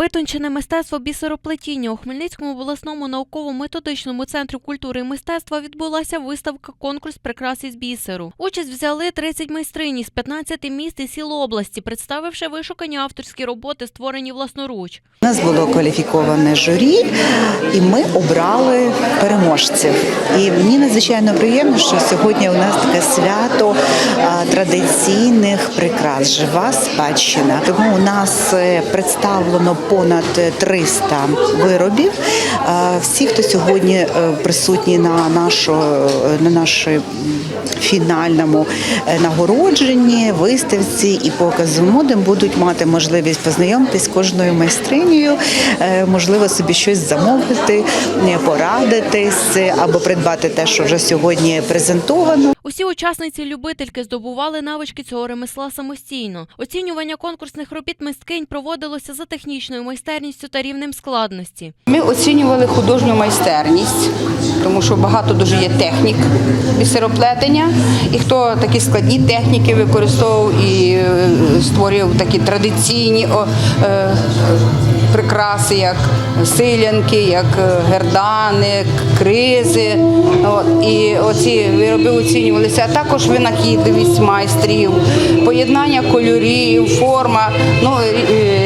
Витончене мистецтво бісероплетіння у Хмельницькому обласному науково-методичному центрі культури і мистецтва відбулася виставка конкурс прикрас із бісеру. Участь взяли 30 майстрині з 15 міст і сіл області, представивши вишукані авторські роботи, створені власноруч. У нас було кваліфіковане журі, і ми обрали переможців. І мені надзвичайно приємно, що сьогодні у нас таке свято традиційних прикрас, жива спадщина. Тому у нас е, представлено понад 300 виробів. Всі, хто сьогодні е, присутні на нашому на нашій фінальному е, нагородженні, виставці і показу моди будуть мати можливість познайомитись з кожною майстринею, е, можливо, собі щось замовити, е, порадитись е, або придбати те, що вже сьогодні презентовано. Усі учасниці-любительки здобували навички цього ремесла самостійно. Оцінювання конкурсних робіт мисткинь проводилося за технічною майстерністю та рівнем складності. Ми оцінювали художню майстерність, тому що багато дуже є технік бісероплетення, і хто такі складні техніки використовував і е, створював такі традиційні е, прикраси, як силянки, як е, гердани, кризи. От, і оці вироби оцінювалися, а також винахідливість майстрів, поєднання кольорів, форма, ну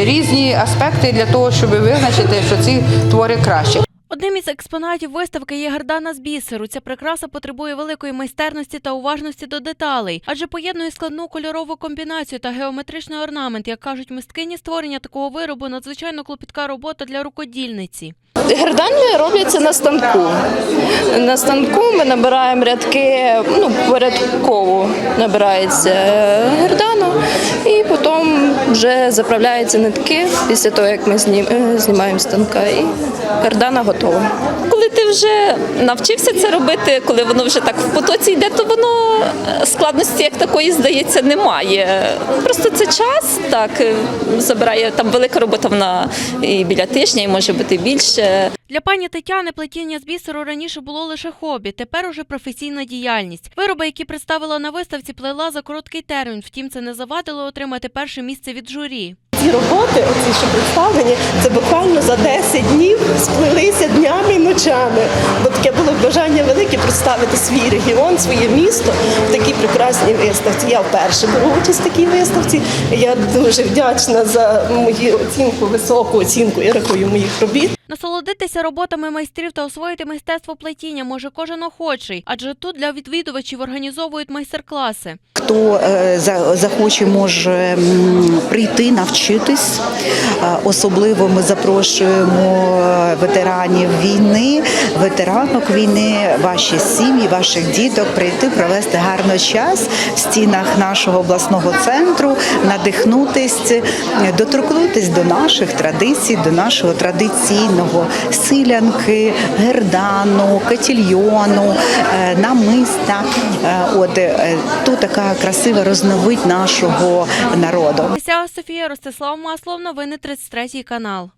різні аспекти для того, щоб визначити, що ці твори краще. Одним із експонатів виставки є гардана з бісеру. Ця прикраса потребує великої майстерності та уважності до деталей, адже поєднує складну кольорову комбінацію та геометричний орнамент. Як кажуть мисткині, створення такого виробу надзвичайно клопітка робота для рукодільниці. Гердани робляться на станку. На станку ми набираємо рядки, ну, порядково набирається е, гердану, і потім вже заправляються нитки після того, як ми е, знімаємо станка, і кардана готова. Ти вже навчився це робити, коли воно вже так в потоці йде, то воно е, складності як такої, здається, немає. Просто це час, так, е, забирає там велика робота вона і біля тижня, і може бути більше. Для пані Тетяни плетіння з бісеру раніше було лише хобі, тепер уже професійна діяльність. Вироби, які представила на виставці, плела за короткий термін. Втім, це не завадило отримати перше місце від журі. Ці роботи, оці що представлені, це буквально за 10 днів сплелися днями і ночами. Бо таке було бажання велике представити свій регіон, своє місто в такій прекрасній виставці. Я вперше беру участь в такій виставці. Я дуже вдячна за мою оцінку, високу оцінку, і рахую моїх робіт. Насолодитися роботами майстрів та освоїти мистецтво плетіння може кожен охочий, адже тут для відвідувачів організовують майстер-класи. Хто е, за- захоче, може прийти, навчитись. Е, Особливо ми запрошуємо ветеранів війни, ветеранок війни, ваші сім'ї, ваших діток прийти, провести гарно час в стінах нашого обласного центру, надихнутись, е, доторкнутись до наших традицій, до нашого традиційного силянки, гердану, котільйону, е, намиста. Е, От е, тут така красива розновидь нашого народу. Софія Ростислав Маслов, новини 33 канал.